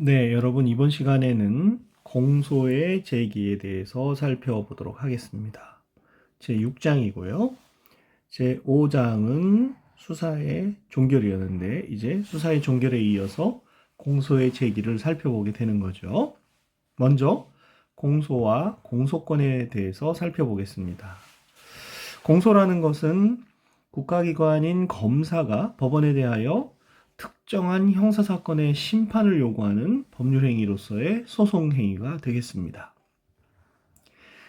네, 여러분 이번 시간에는 공소의 제기에 대해서 살펴보도록 하겠습니다. 제 6장이고요. 제 5장은 수사의 종결이었는데 이제 수사의 종결에 이어서 공소의 제기를 살펴보게 되는 거죠. 먼저 공소와 공소권에 대해서 살펴보겠습니다. 공소라는 것은 국가기관인 검사가 법원에 대하여 특정한 형사사건의 심판을 요구하는 법률행위로서의 소송행위가 되겠습니다.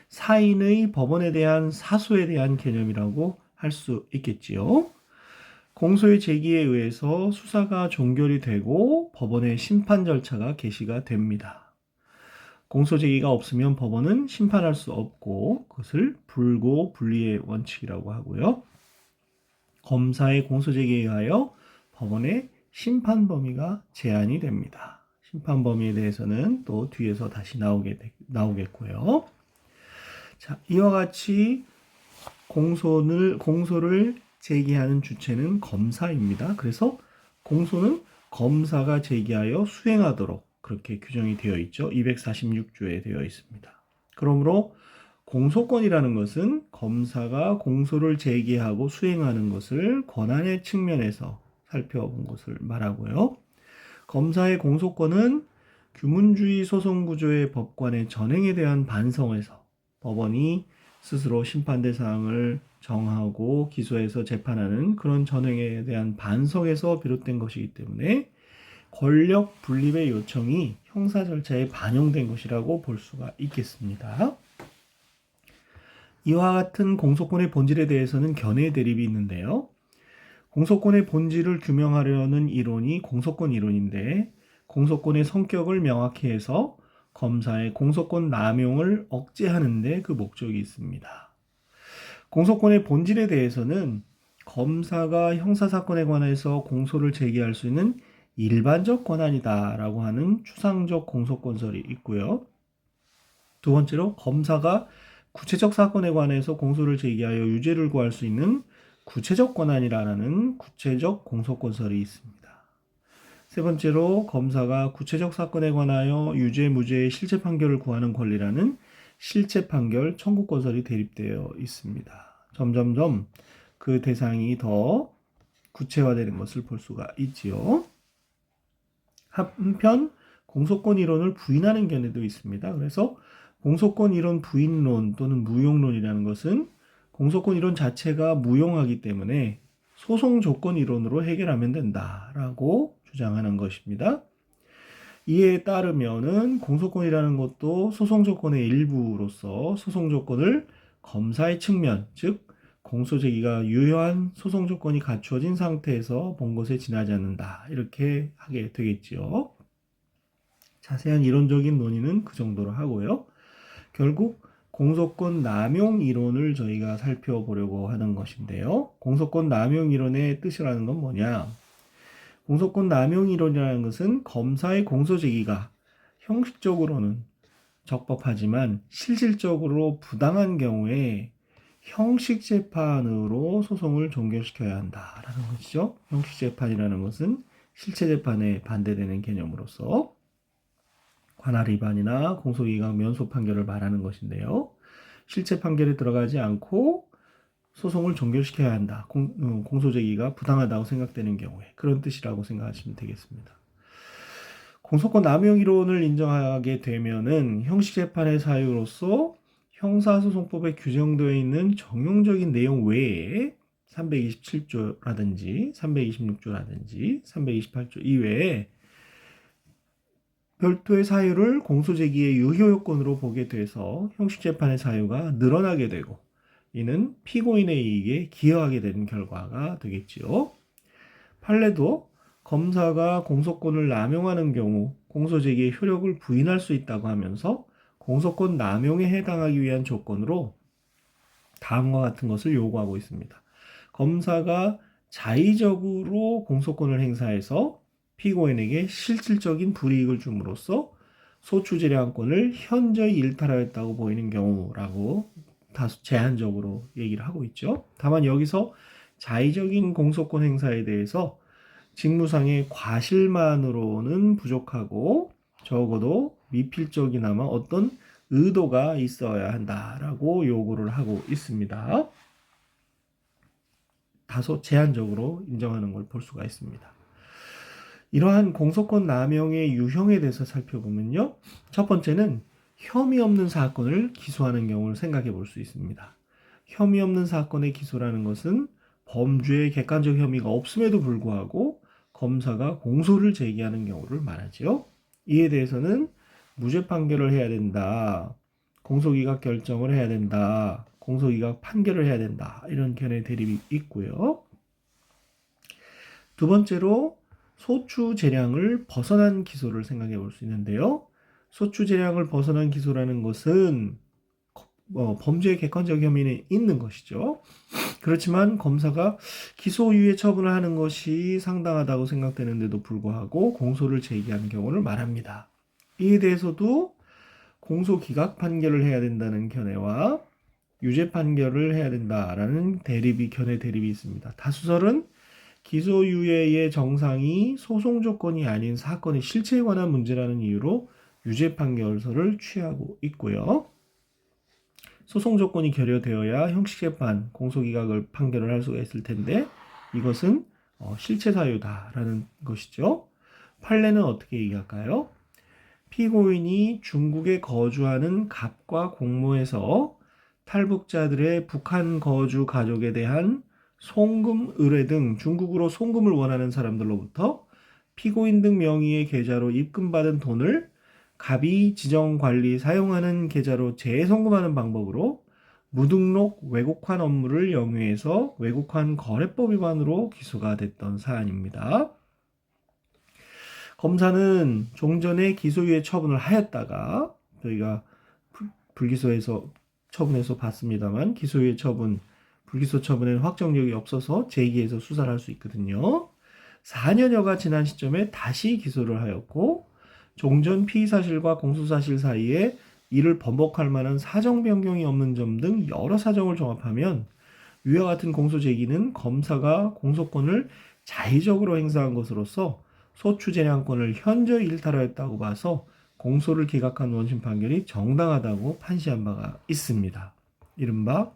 사인의 법원에 대한 사소에 대한 개념이라고 할 수 있겠지요. 공소의 제기에 의해서 수사가 종결이 되고 법원의 심판 절차가 개시가 됩니다. 공소 제기가 없으면 법원은 심판할 수 없고 그것을 불고 분리의 원칙이라고 하고요. 검사의 공소 제기에 의하여 법원의 심판 범위가 제한이 됩니다. 심판 범위에 대해서는 또 뒤에서 다시 나오게 되- 나오겠고요. 자, 이와 같이 공소를 공소를 제기하는 주체는 검사입니다. 그래서 공소는 검사가 제기하여 수행하도록 그렇게 규정이 되어 있죠. 246조에 되어 있습니다. 그러므로 공소권이라는 것은 검사가 공소를 제기하고 수행하는 것을 권한의 측면에서 살펴본 것을 말하고요. 검사의 공소권은 규문주의 소송 구조의 법관의 전행에 대한 반성에서 법원이 스스로 심판대 사항을 정하고 기소해서 재판하는 그런 전행에 대한 반성에서 비롯된 것이기 때문에 권력 분립의 요청이 형사 절차에 반영된 것이라고 볼 수가 있겠습니다. 이와 같은 공소권의 본질에 대해서는 견해 대립이 있는데요. 공소권의 본질을 규명하려는 이론이 공소권 이론인데 공소권의 성격을 명확히 해서 검사의 공소권 남용을 억제하는데 그 목적이 있습니다. 공소권의 본질에 대해서는 검사가 형사사건에 관해서 공소를 제기할 수 있는 일반적 권한이다라고 하는 추상적 공소권설이 있고요. 두 번째로 검사가 구체적 사건에 관해서 공소를 제기하여 유죄를 구할 수 있는 구체적 권한이라는 구체적 공소권설이 있습니다. 세 번째로 검사가 구체적 사건에 관하여 유죄 무죄의 실체 판결을 구하는 권리라는 실체 판결 청구 권설이 대립되어 있습니다. 점점점 그 대상이 더 구체화되는 것을 볼 수가 있지요. 한편 공소권 이론을 부인하는 견해도 있습니다. 그래서 공소권 이론 부인론 또는 무용론이라는 것은 공소권 이론 자체가 무용하기 때문에 소송 조건 이론으로 해결하면 된다라고 주장하는 것입니다. 이에 따르면은 공소권이라는 것도 소송 조건의 일부로서 소송 조건을 검사의 측면, 즉 공소 제기가 유효한 소송 조건이 갖추어진 상태에서 본 것에 지나지 않는다. 이렇게 하게 되겠지요. 자세한 이론적인 논의는 그 정도로 하고요. 결국 공소권 남용 이론을 저희가 살펴보려고 하는 것인데요. 공소권 남용 이론의 뜻이라는 건 뭐냐? 공소권 남용 이론이라는 것은 검사의 공소 제기가 형식적으로는 적법하지만 실질적으로 부당한 경우에 형식 재판으로 소송을 종결시켜야 한다라는 것이죠. 형식 재판이라는 것은 실체 재판에 반대되는 개념으로서 관할 위반이나 공소기각 면소 판결을 말하는 것인데요. 실체 판결에 들어가지 않고 소송을 종결시켜야 한다. 공, 음, 공소 제기가 부당하다고 생각되는 경우에 그런 뜻이라고 생각하시면 되겠습니다. 공소권 남용 이론을 인정하게 되면은 형식 재판의 사유로서 형사소송법에 규정되어 있는 정용적인 내용 외에 327조라든지 326조라든지 328조 이외에 별도의 사유를 공소제기의 유효 요건으로 보게 돼서 형식 재판의 사유가 늘어나게 되고 이는 피고인의 이익에 기여하게 되는 결과가 되겠지요. 판례도 검사가 공소권을 남용하는 경우 공소제기의 효력을 부인할 수 있다고 하면서 공소권 남용에 해당하기 위한 조건으로 다음과 같은 것을 요구하고 있습니다. 검사가 자의적으로 공소권을 행사해서 피고인에게 실질적인 불이익을 줌으로써 소추재량권을 현저히 일탈하였다고 보이는 경우라고 다소 제한적으로 얘기를 하고 있죠. 다만 여기서 자의적인 공소권 행사에 대해서 직무상의 과실만으로는 부족하고 적어도 미필적이나마 어떤 의도가 있어야 한다라고 요구를 하고 있습니다. 다소 제한적으로 인정하는 걸 볼 수가 있습니다. 이러한 공소권 남용의 유형에 대해서 살펴보면요. 첫 번째는 혐의 없는 사건을 기소하는 경우를 생각해 볼 수 있습니다. 혐의 없는 사건의 기소라는 것은 범죄의 객관적 혐의가 없음에도 불구하고 검사가 공소를 제기하는 경우를 말하지요. 이에 대해서는 무죄 판결을 해야 된다. 공소기각 결정을 해야 된다. 공소기각 판결을 해야 된다. 이런 견해 대립이 있고요. 두 번째로 소추 재량을 벗어난 기소를 생각해 볼 수 있는데요. 소추 재량을 벗어난 기소라는 것은 어, 범죄의 객관적 혐의는 있는 것이죠. 그렇지만 검사가 기소유예 처분을 하는 것이 상당하다고 생각되는데도 불구하고 공소를 제기하는 경우를 말합니다. 이에 대해서도 공소 기각 판결을 해야 된다는 견해와 유죄 판결을 해야 된다라는 대립이 견해 대립이 있습니다. 다수설은 기소유예의 정상이 소송 조건이 아닌 사건의 실체에 관한 문제라는 이유로 유죄 판결서를 취하고 있고요. 소송 조건이 결여되어야 형식재판, 공소기각을 판결을 할 수가 있을 텐데 이것은 어, 실체 사유다라는 것이죠. 판례는 어떻게 얘기할까요? 피고인이 중국에 거주하는 갑과 공모에서 탈북자들의 북한 거주 가족에 대한 송금 의뢰 등 중국으로 송금을 원하는 사람들로부터 피고인 등 명의의 계좌로 입금받은 돈을 갑이 지정 관리 사용하는 계좌로 재송금하는 방법으로 무등록 외국환 업무를 영위해서 외국환 거래법 위반으로 기소가 됐던 사안입니다. 검사는 종전에 기소유예 처분을 하였다가 저희가 불기소에서 처분해서 봤습니다만 기소유예 처분, 불기소 처분에는 확정력이 없어서 재기해서 수사를 할 수 있거든요. 4년여가 지난 시점에 다시 기소를 하였고 종전 피의 사실과 공소 사실 사이에 이를 번복할 만한 사정 변경이 없는 점 등 여러 사정을 종합하면 위와 같은 공소 제기는 검사가 공소권을 자의적으로 행사한 것으로서 소추 재량권을 현저히 일탈하였다고 봐서 공소를 기각한 원심 판결이 정당하다고 판시한 바가 있습니다. 이른바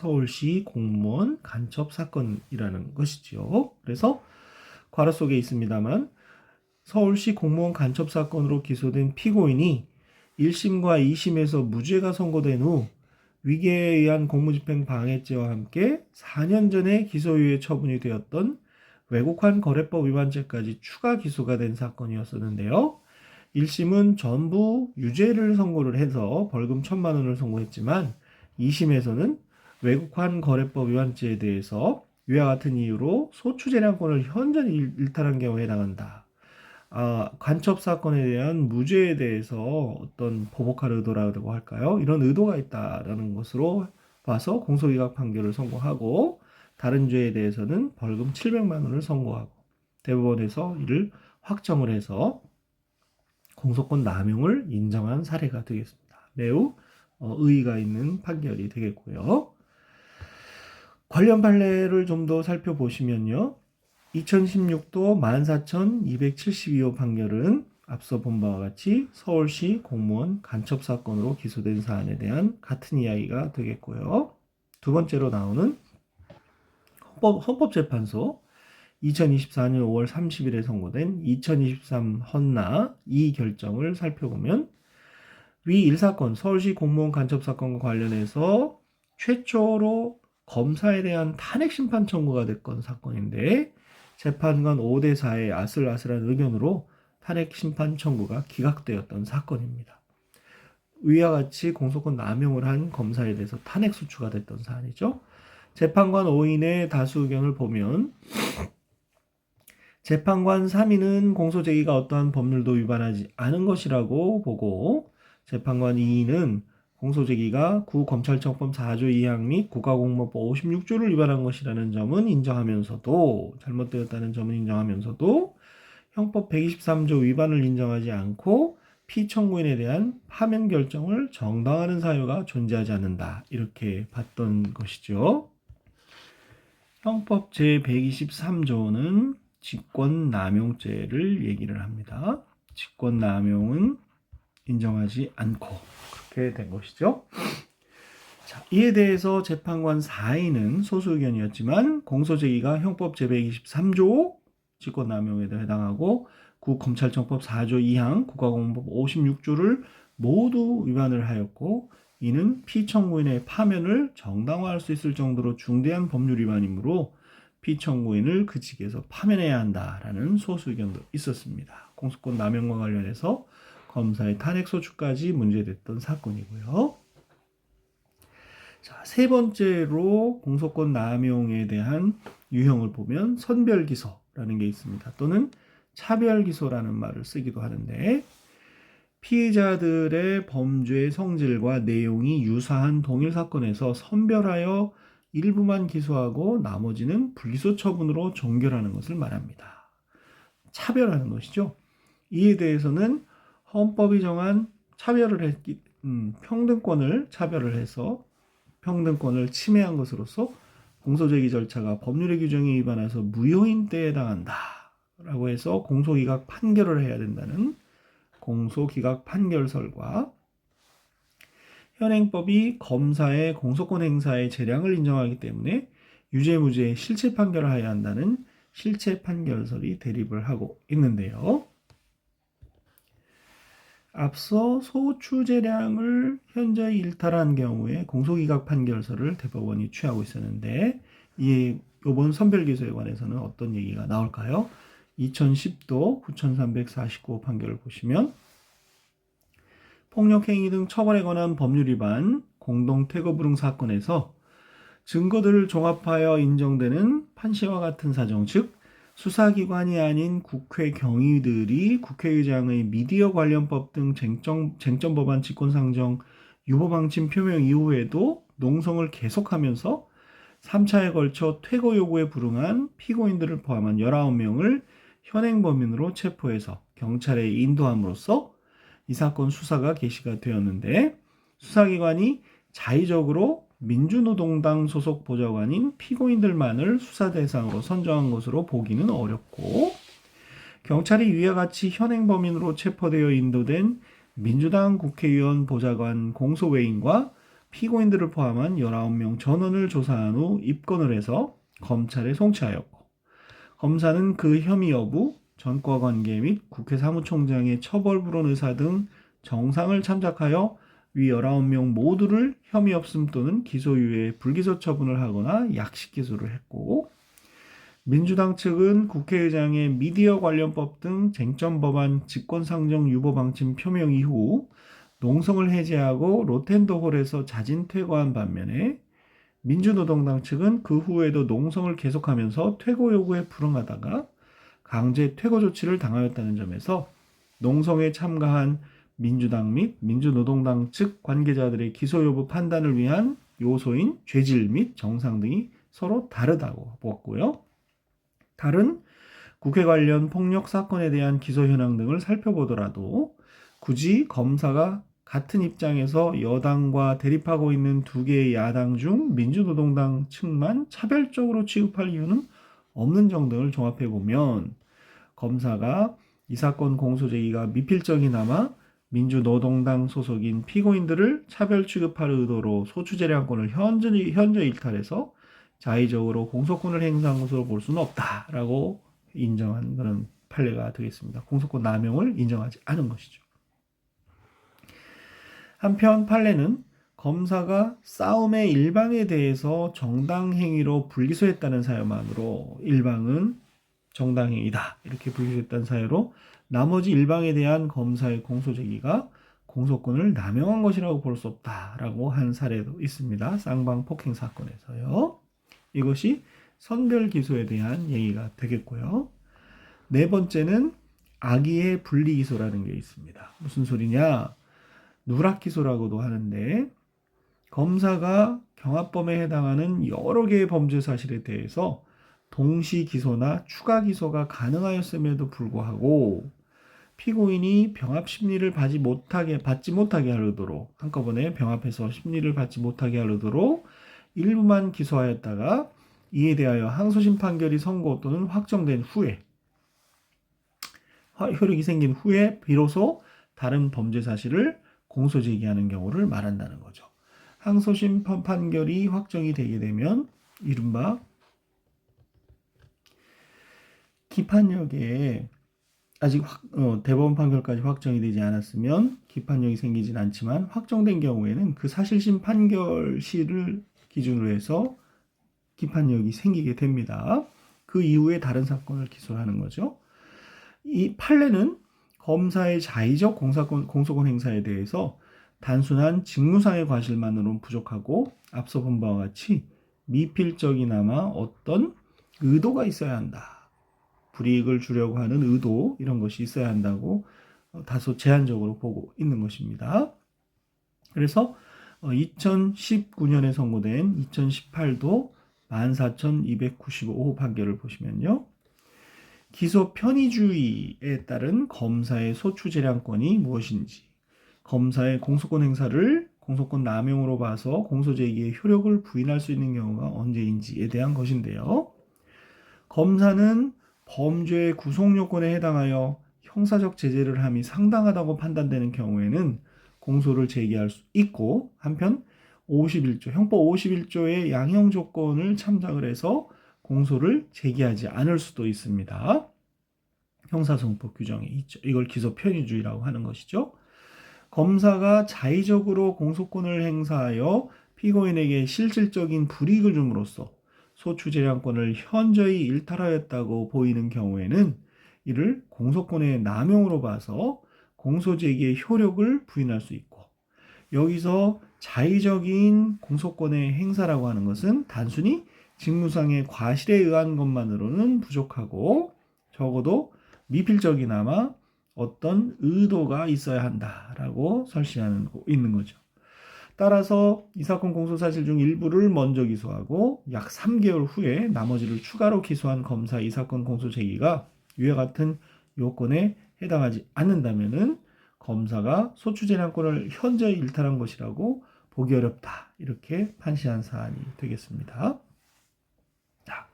서울시 공무원 간첩 사건이라는 것이지요. 그래서 괄호 속에 있습니다만 서울시 공무원 간첩 사건으로 기소된 피고인이 1심과 2심에서 무죄가 선고된 후 위계에 의한 공무집행 방해죄와 함께 4년 전에 기소유예 처분이 되었던 외국환 거래법 위반죄까지 추가 기소가 된 사건이었었는데요. 1심은 전부 유죄를 선고를 해서 벌금 1천만 원을 선고했지만 2심에서는 외국환 거래법 위반죄에 대해서 위와 같은 이유로 소추 재량권을 현저히 일탈한 경우에 해당한다. 아, 간첩 사건에 대한 무죄에 대해서 어떤 보복할 의도라고 할까요? 이런 의도가 있다라는 것으로 봐서 공소기각 판결을 선고하고 다른 죄에 대해서는 벌금 700만 원을 선고하고 대법원에서 이를 확정을 해서 공소권 남용을 인정한 사례가 되겠습니다. 매우 어, 의의가 있는 판결이 되겠고요. 관련 판례를 좀 더 살펴보시면요. 2016도 14,272호 판결은 앞서 본 바와 같이 서울시 공무원 간첩 사건으로 기소된 사안에 대한 같은 이야기가 되겠고요. 두 번째로 나오는 헌법, 헌법재판소 2024년 5월 30일에 선고된 2023 헌나 이 결정을 살펴보면 위 1사건 서울시 공무원 간첩 사건과 관련해서 최초로 검사에 대한 탄핵 심판 청구가 됐건 사건인데 재판관 5대 4의 아슬아슬한 의견으로 탄핵 심판 청구가 기각되었던 사건입니다. 위와 같이 공소권 남용을 한 검사에 대해서 탄핵 소추가 됐던 사안이죠. 재판관 5인의 다수 의견을 보면 재판관 3인은 공소 제기가 어떠한 법률도 위반하지 않은 것이라고 보고 재판관 2인은 공소제기가 구검찰청법 4조 2항 및 국가공무법 56조를 위반한 것이라는 점은 인정하면서도 잘못되었다는 점은 인정하면서도 형법 123조 위반을 인정하지 않고 피청구인에 대한 파면 결정을 정당하는 사유가 존재하지 않는다. 이렇게 봤던 것이죠. 형법 제123조는 직권남용죄를 얘기를 합니다. 직권남용은 인정하지 않고 그렇게 된 것이죠. 자, 이에 대해서 재판관 4인은 소수 의견이었지만 공소제기가 형법 제123조 직권남용에도 해당하고 국검찰청법 4조 2항 국가공무법 56조를 모두 위반을 하였고 이는 피청구인의 파면을 정당화할 수 있을 정도로 중대한 법률 위반이므로 피청구인을 그 직에서 파면해야 한다라는 소수 의견도 있었습니다. 공소권 남용과 관련해서 검사의 탄핵 소추까지 문제됐던 사건이고요. 자, 세 번째로 공소권 남용에 대한 유형을 보면 선별 기소라는 게 있습니다. 또는 차별 기소라는 말을 쓰기도 하는데 피해자들의 범죄 성질과 내용이 유사한 동일 사건에서 선별하여 일부만 기소하고 나머지는 불기소 처분으로 종결하는 것을 말합니다. 차별하는 것이죠. 이에 대해서는 헌법이 정한 차별을 했기 음, 평등권을 차별을 해서 평등권을 침해한 것으로서 공소제기 절차가 법률의 규정에 위반해서 무효인 때에 해당한다라고 해서 공소기각 판결을 해야 된다는 공소기각 판결설과 현행법이 검사의 공소권 행사의 재량을 인정하기 때문에 유죄 무죄의 실체 판결을 해야 한다는 실체 판결설이 대립을 하고 있는데요. 앞서 소추재량을 현저히 일탈한 경우에 공소기각 판결서를 대법원이 취하고 있었는데 이 이번 선별 기소에 관해서는 어떤 얘기가 나올까요? 2010도 9349 판결을 보시면 폭력행위 등 처벌에 관한 법률 위반 공동 퇴거 불응 사건에서 증거들을 종합하여 인정되는 판시와 같은 사정 즉 수사기관이 아닌 국회 경위들이 국회의장의 미디어 관련법 등 쟁점, 쟁점 법안 직권상정 유보방침 표명 이후에도 농성을 계속하면서 3차에 걸쳐 퇴거 요구에 불응한 피고인들을 포함한 19명을 현행범인으로 체포해서 경찰에 인도함으로써 이 사건 수사가 개시가 되었는데 수사기관이 자의적으로 민주노동당 소속 보좌관인 피고인들만을 수사 대상으로 선정한 것으로 보기는 어렵고 경찰이 위와 같이 현행 범인으로 체포되어 인도된 민주당 국회의원 보좌관 공소 외인과 피고인들을 포함한 19명 전원을 조사한 후 입건을 해서 검찰에 송치하였고 검사는 그 혐의 여부, 전과 관계 및 국회 사무총장의 처벌 불원 의사 등 정상을 참작하여 위 19명 모두를 혐의 없음 또는 기소유예 불기소 처분을 하거나 약식 기소를 했고 민주당 측은 국회의장의 미디어 관련법 등 쟁점 법안 직권 상정 유보 방침 표명 이후 농성을 해제하고 로텐더홀에서 자진 퇴거한 반면에 민주노동당 측은 그 후에도 농성을 계속하면서 퇴거 요구에 불응하다가 강제 퇴거 조치를 당하였다는 점에서 농성에 참가한 민주당 및 민주노동당 측 관계자들의 기소 여부 판단을 위한 요소인 죄질 및 정상 등이 서로 다르다고 보았고요. 다른 국회 관련 폭력 사건에 대한 기소 현황 등을 살펴보더라도 굳이 검사가 같은 입장에서 여당과 대립하고 있는 두 개의 야당 중 민주노동당 측만 차별적으로 취급할 이유는 없는 정도를 종합해 보면 검사가 이 사건 공소 제기가 미필적이나마 민주노동당 소속인 피고인들을 차별 취급할 의도로 소추재량권을 현저, 현저 일탈해서 자의적으로 공소권을 행사한 것으로 볼 수는 없다라고 인정한 그런 판례가 되겠습니다. 공소권 남용을 인정하지 않은 것이죠. 한편 판례는 검사가 싸움의 일방에 대해서 정당 행위로 불기소했다는 사유만으로 일방은 정당 행위다 이렇게 불기소했다는 사유로 나머지 일방에 대한 검사의 공소 제기가 공소권을 남용한 것이라고 볼 수 없다라고 한 사례도 있습니다. 쌍방 폭행 사건에서요. 이것이 선별 기소에 대한 얘기가 되겠고요. 네 번째는 악의의 분리 기소라는 게 있습니다. 무슨 소리냐? 누락 기소라고도 하는데 검사가 경합범에 해당하는 여러 개의 범죄 사실에 대해서 동시 기소나 추가 기소가 가능하였음에도 불구하고 피고인이 병합 심리를 받지 못하게 받지 못하게 하도록 한꺼번에 병합해서 심리를 받지 못하게 하도록 일부만 기소하였다가 이에 대하여 항소심 판결이 선고 또는 확정된 후에 화- 효력이 생긴 후에 비로소 다른 범죄 사실을 공소 제기하는 경우를 말한다는 거죠. 항소심 판- 판결이 확정이 되게 되면 이른바 기판력에 아직 확- 어, 대법원 판결까지 확정이 되지 않았으면 기판력이 생기진 않지만 확정된 경우에는 그 사실심 판결 시를 기준으로 해서 기판력이 생기게 됩니다. 그 이후에 다른 사건을 기소하는 거죠. 이 판례는 검사의 자의적 공사권, 공소권 행사에 대해서 단순한 직무상의 과실만으로는 부족하고 앞서 본 바와 같이 미필적이나마 어떤 의도가 있어야 한다. 불이익을 주려고 하는 의도 이런 것이 있어야 한다고 어, 다소 제한적으로 보고 있는 것입니다. 그래서 2019년에 선고된 2018도 14,295호 판결을 보시면요. 기소 편의주의에 따른 검사의 소추 재량권이 무엇인지, 검사의 공소권 행사를 공소권 남용으로 봐서 공소 제기의 효력을 부인할 수 있는 경우가 언제인지에 대한 것인데요. 검사는 범죄의 구속 요건에 해당하여 형사적 제재를 함이 상당하다고 판단되는 경우에는 공소를 제기할 수 있고 한편 51조 형법 51조의 양형 조건을 참작을 해서 공소를 제기하지 않을 수도 있습니다. 형사성법 규정에 있죠. 이걸 기소 편의주의라고 하는 것이죠. 검사가 자의적으로 공소권을 행사하여 피고인에게 실질적인 불이익을 줌으로써 소추재량권을 현저히 일탈하였다고 보이는 경우에는 이를 공소권의 남용으로 봐서 공소제기의 효력을 부인할 수 있고 여기서 자의적인 공소권의 행사라고 하는 것은 단순히 직무상의 과실에 의한 것만으로는 부족하고 적어도 미필적이나마 어떤 의도가 있어야 한다라고 설시하는 거- 있는 거죠. 따라서 이 사건 공소 사실 중 일부를 먼저 기소하고 약 3개월 후에 나머지를 추가로 기소한 검사 이 사건 공소 제기가 위와 같은 요건에 해당하지 않는다면은 검사가 소추재량권을 현저히 일탈한 것이라고 보기 어렵다 이렇게 판시한 사안이 되겠습니다. 자,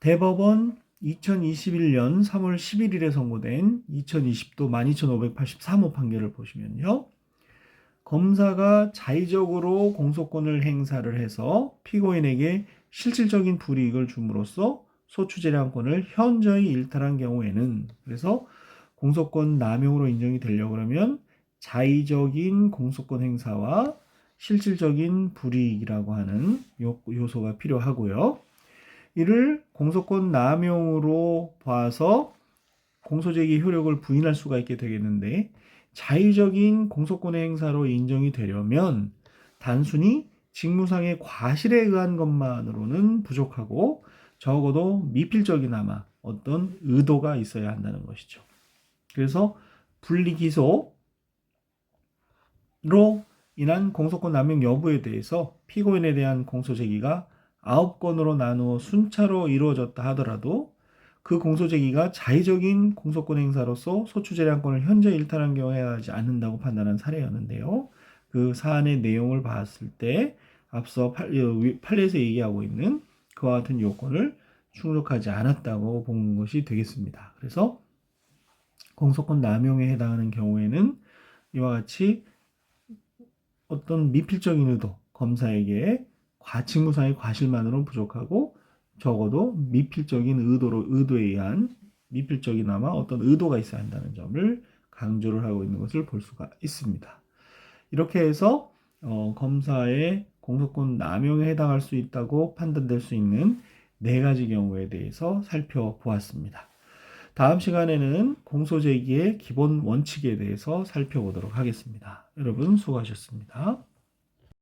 대법원 2021년 3월 11일에 선고된 2020도 12583호 판결을 보시면요. 검사가 자의적으로 공소권을 행사를 해서 피고인에게 실질적인 불이익을 줌으로써 소추재량권을 현저히 일탈한 경우에는 그래서 공소권 남용으로 인정이 되려고 그러면 자의적인 공소권 행사와 실질적인 불이익이라고 하는 요- 요소가 필요하고요. 이를 공소권 남용으로 봐서 공소제기 효력을 부인할 수가 있게 되겠는데 자의적인 공소권의 행사로 인정이 되려면 단순히 직무상의 과실에 의한 것만으로는 부족하고 적어도 미필적이나마 어떤 의도가 있어야 한다는 것이죠. 그래서 분리기소로 인한 공소권 남용 여부에 대해서 피고인에 대한 공소 제기가 9건으로 나누어 순차로 이루어졌다 하더라도 그 공소 제기가 자의적인 공소권 행사로서 소추재량권을 현재 일탈한 경우에 해당하지 않는다고 판단한 사례였는데요. 그 사안의 내용을 봤을 때 앞서 판- 어, 위- 판례에서 얘기하고 있는 그와 같은 요건을 충족하지 않았다고 본 것이 되겠습니다. 그래서 공소권 남용에 해당하는 경우에는 이와 같이 어떤 미필적인 의도, 검사에게 과 직무상의 과실만으로는 부족하고 적어도 미필적인 의도로 의도에 의한 미필적이나마 어떤 의도가 있어야 한다는 점을 강조를 하고 있는 것을 볼 수가 있습니다. 이렇게 해서 어, 검사의 공소권 남용에 해당할 수 있다고 판단될 수 있는 네 가지 경우에 대해서 살펴보았습니다. 다음 시간에는 공소제기의 기본 원칙에 대해서 살펴보도록 하겠습니다. 여러분 수고하셨습니다.